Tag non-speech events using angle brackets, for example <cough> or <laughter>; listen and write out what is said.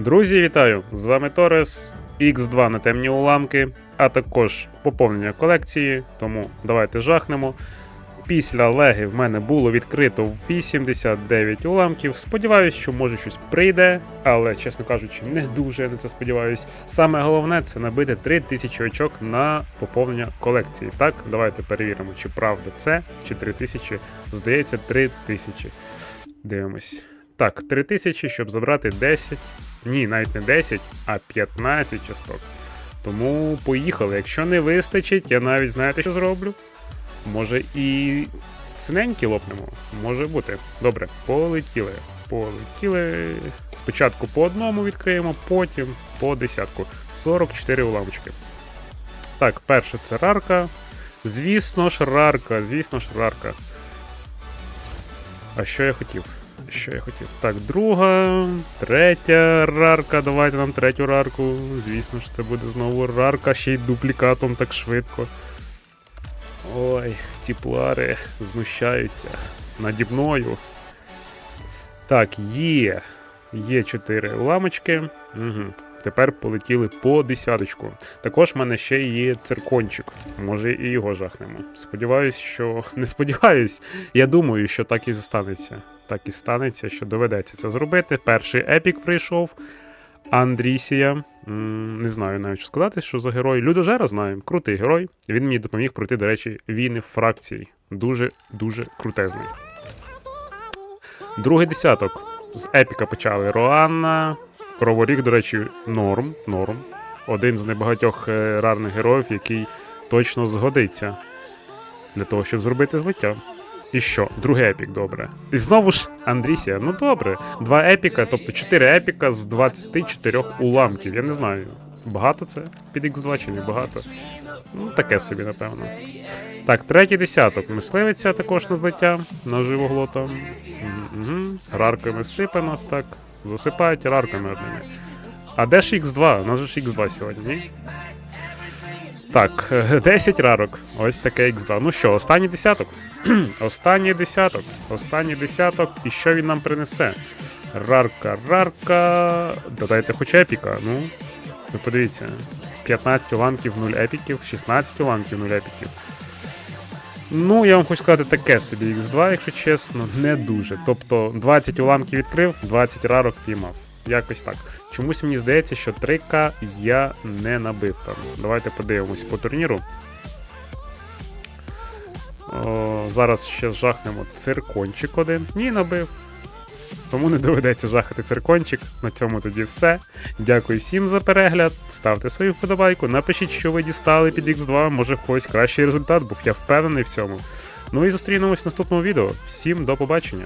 Друзі, вітаю! З вами Торес, X2 на темні уламки, а також поповнення колекції, тому давайте жахнемо. Після леги в мене було відкрито 89 уламків. Сподіваюсь, що може щось прийде, але, чесно кажучи, не дуже на це сподіваюсь. Саме головне це набити 3000 очок на поповнення колекції. Так, давайте перевіримо, чи правда це, чи 3000. Здається, 3000. Дивимось. Так, 3000, щоб забрати 10. Ні, навіть не 10, а 15 часток. Тому поїхали. Якщо не вистачить, я навіть знаєте, що зроблю? Може і синенькі лопнемо? Може бути. Добре, полетіли. Полетіли. Спочатку по одному відкриємо, потім по десятку. 44 уламочки. Так, перше це рарка. Звісно ж, рарка, звісно ж, рарка. А що я хотів? Що я хотів? Так, друга, третя рарка. Давайте нам третю рарку. Звісно ж, це буде знову рарка, ще й дуплікатом так швидко. Ой, ті плари знущаються наді мною. Так, є. Є 4 уламочки. Угу. Тепер полетіли по десяточку. Також в мене ще є циркончик. Може і його жахнемо. Сподіваюсь, що. <laughs> Не сподіваюсь. Я думаю, що так і станеться. Так і станеться, що доведеться це зробити. Перший епік прийшов. Андрісія. Не знаю навіть що сказати, що за герой. Людожера знаю. Крутий герой. Він мені допоміг пройти, до речі, війни фракцій. Дуже-дуже крутезний. Другий десяток. З епіка почали. Роанна. Кроворік, до речі, норм. Норм. Один з небагатьох е, рарних героїв, який точно згодиться для того, щоб зробити злиття. І що? Другий епік, добре. І знову ж Андрісія. Ну добре. Два епіка, тобто 4 епіка з 24 уламків. Я не знаю. Багато це під X2 чи не багато? Ну, таке собі, напевно. Так, третій десяток. Мисливиця також на злиття на живоглота. Угу. Рарками сипе нас так. Засипають рарками одними. А де ж X2? У нас же ж X2 сьогодні, ні? Так, е, 10 рарок. Ось таке X2. Ну що, останній десяток? <clears throat> останній десяток. Останній десяток. І що він нам принесе? Рарка, рарка. Додайте хоч епіка. Ну, ви подивіться. 15 уламків, 0 епіків, 16 уламків, 0 епіків. Ну, я вам хочу сказати таке собі X2, якщо чесно, не дуже. Тобто 20 уламків відкрив, 20 рарок піймав. Якось так. Чомусь мені здається, що 3К я не набив там. Давайте подивимось по турніру. О, зараз ще жахнемо циркончик один. Ні, набив. Тому не доведеться жахати циркончик. На цьому тоді все. Дякую всім за перегляд. Ставте свою вподобайку, напишіть, що ви дістали під X2, може в когось кращий результат, бо я впевнений в цьому. Ну і зустрінемось в наступному відео. Всім до побачення!